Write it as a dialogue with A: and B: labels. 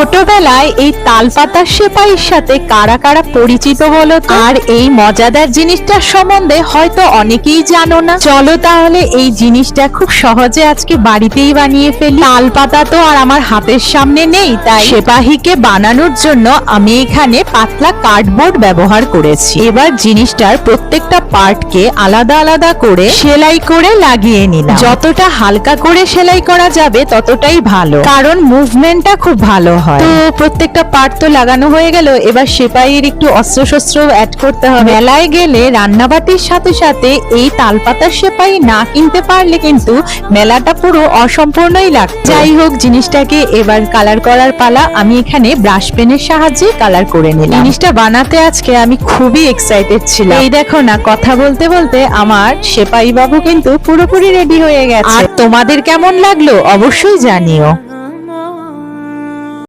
A: ছোটবেলায় এই তালপাতার সেপাইয়ের সাথে কারা কারা পরিচিত বলো? আর এই মজাদার জিনিসটার সম্বন্ধে হয়তো অনেকেই জানো না। চলো তাহলে এই জিনিসটা খুব সহজে আজকে বাড়িতেই বানিয়ে ফেলি। তালপাতা তো আর আমার হাতের সামনে নেই, তাই সেপাহিকে বানানোর জন্য আমি এখানে পাতলা কার্ডবোর্ড ব্যবহার করেছি। এবার জিনিসটার প্রত্যেকটা পার্টকে আলাদা আলাদা করে সেলাই করে লাগিয়ে নিলাম। যতটা হালকা করে সেলাই করা যাবে ততটাই ভালো। কারণ মুভমেন্টটা খুব ভালো হয়। তো প্রত্যেকটা পার্ট তো লাগানো হয়ে গেল এবার সেপাইয়ের একটু অস্ত্রশস্ত্র অ্যাড করতে হবে। মেলায় গেলে রান্নাবাটির সাথে সাথে এই তালপাতার সেপাই না কিনতে পারলে কিন্তু মেলাটা পুরো অসম্পূর্ণই লাগবে যাই হোক জিনিসটাকে এবার কালার করার পালা আমি এখানে ব্রাশ পেনের সাহায্যে কালার করে নিলাম। জিনিসটা বানাতে আজকে আমি খুবই এক্সাইটেড ছিলাম। এই দেখো না কথা বলতে বলতে আমার সেপাই বাবু কিন্তু পুরোপুরি রেডি হয়ে গেছে। আর তোমাদের কেমন লাগল অবশ্যই জানিও।